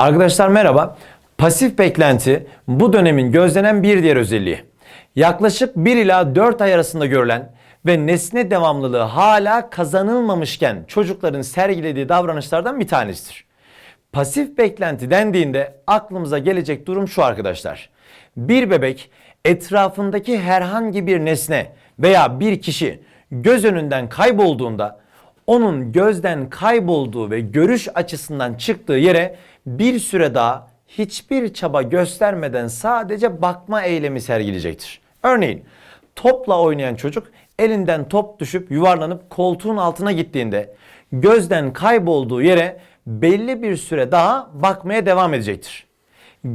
Arkadaşlar merhaba. Pasif beklenti bu dönemin gözlenen bir diğer özelliği. Yaklaşık 1 ila 4 ay arasında görülen ve nesne devamlılığı hala kazanılmamışken çocukların sergilediği davranışlardan bir tanesidir. Pasif beklenti dendiğinde aklımıza gelecek durum şu arkadaşlar. Bir bebek etrafındaki herhangi bir nesne veya bir kişi göz önünden kaybolduğunda onun gözden kaybolduğu ve görüş açısından çıktığı yere bir süre daha hiçbir çaba göstermeden sadece bakma eylemi sergileyecektir. Örneğin topla oynayan çocuk elinden top düşüp yuvarlanıp koltuğun altına gittiğinde gözden kaybolduğu yere belli bir süre daha bakmaya devam edecektir.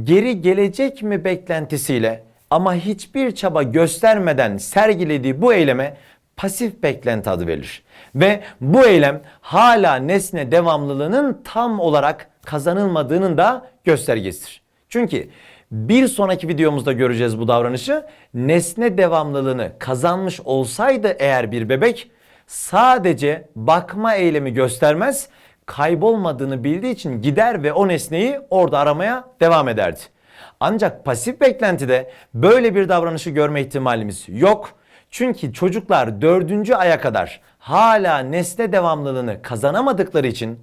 Geri gelecek mi beklentisiyle ama hiçbir çaba göstermeden sergilediği bu eyleme pasif beklenti adı verilir. Ve bu eylem hala nesne devamlılığının tam olarak kazanılmadığının da göstergesidir. Çünkü bir sonraki videomuzda göreceğiz bu davranışı. Nesne devamlılığını kazanmış olsaydı eğer bir bebek sadece bakma eylemi göstermez, kaybolmadığını bildiği için gider ve o nesneyi orada aramaya devam ederdi. Ancak pasif beklentide böyle bir davranışı görme ihtimalimiz yok. Çünkü çocuklar dördüncü aya kadar hala nesne devamlılığını kazanamadıkları için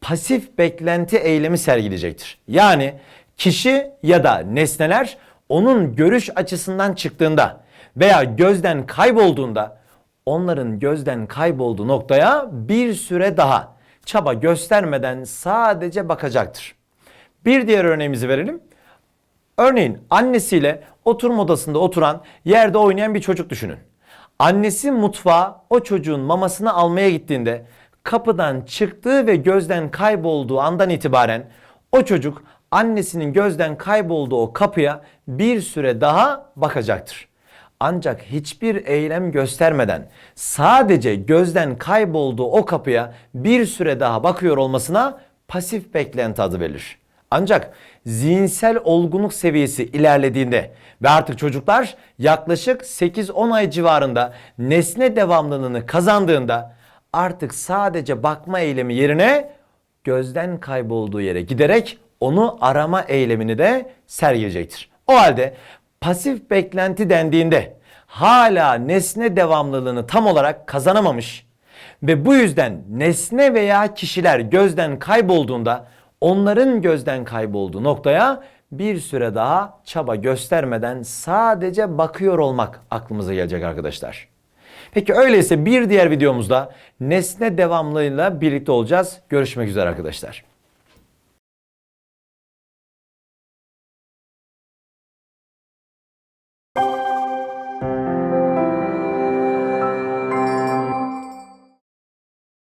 pasif beklenti eylemi sergileyecektir. Yani kişi ya da nesneler onun görüş açısından çıktığında veya gözden kaybolduğunda onların gözden kaybolduğu noktaya bir süre daha çaba göstermeden sadece bakacaktır. Bir diğer örneğimizi verelim. Örneğin annesiyle oturma odasında oturan, yerde oynayan bir çocuk düşünün. Annesi mutfağa o çocuğun mamasını almaya gittiğinde kapıdan çıktığı ve gözden kaybolduğu andan itibaren o çocuk annesinin gözden kaybolduğu o kapıya bir süre daha bakacaktır. Ancak hiçbir eylem göstermeden sadece gözden kaybolduğu o kapıya bir süre daha bakıyor olmasına pasif beklenti adı verilir. Ancak zihinsel olgunluk seviyesi ilerlediğinde ve artık çocuklar yaklaşık 8-10 ay civarında nesne devamlılığını kazandığında artık sadece bakma eylemi yerine gözden kaybolduğu yere giderek onu arama eylemini de sergileyecektir. O halde pasif beklenti dendiğinde hala nesne devamlılığını tam olarak kazanamamış ve bu yüzden nesne veya kişiler gözden kaybolduğunda onların gözden kaybolduğu noktaya bir süre daha çaba göstermeden sadece bakıyor olmak aklımıza gelecek arkadaşlar. Peki öyleyse bir diğer videomuzda nesne devamlılığıyla birlikte olacağız. Görüşmek üzere arkadaşlar.